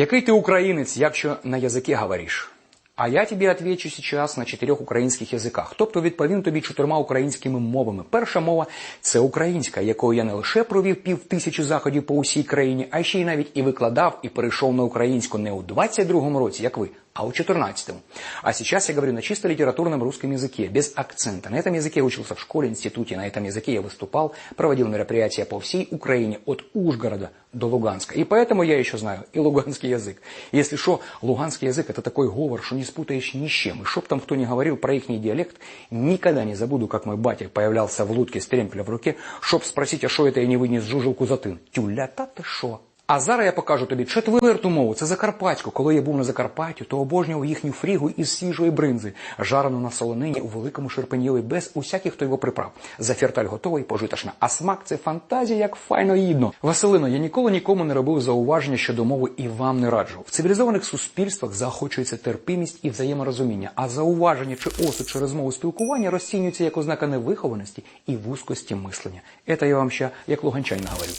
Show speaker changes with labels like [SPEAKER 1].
[SPEAKER 1] Який ти українець, якщо на язики говориш? А я тобі отвечу сейчас на чотирьох українських язиках. Тобто відповім тобі чотирма українськими мовами. Перша мова це українська, якою я не лише провів пів тисячі заходів по усій країні, а ще й навіть і викладав, і перейшов на українську не у 22-му році, як ви, а у 14-м. А сейчас я говорю на чисто литературном русском языке, без акцента. На этом языке я учился в школе, институте, на этом языке я выступал, проводил мероприятия по всей Украине, от Ужгорода до Луганска. И поэтому я еще знаю и луганский язык. Если что, луганский язык это такой говор, что не спутаешь ни с чем. И чтоб там кто ни говорил про их диалект, никогда не забуду, как мой батя появлялся в лодке с тремпеля в руке, чтоб спросить, а что это я не вынес жужелку за тин. Тюля, та ти що? А зараз я покажу тобі четверту мову. Це закарпатську. Коли я був на Закарпатті, то обожнював їхню фрігу із свіжої бринзи, жарену на солонині у великому шерпенєві, без усяких то його приправ. Заферталь готовий, пожитошна. А смак це фантазія, як файно їдно. Василино, я ніколи нікому не робив зауваження щодо мови і вам не раджу. В цивілізованих суспільствах заохочується терпимість і взаєморозуміння, а зауваження чи осуд через мову спілкування розцінюється як ознака невихованості і вузькості мислення. Це я вам ще як луганчанин говорю.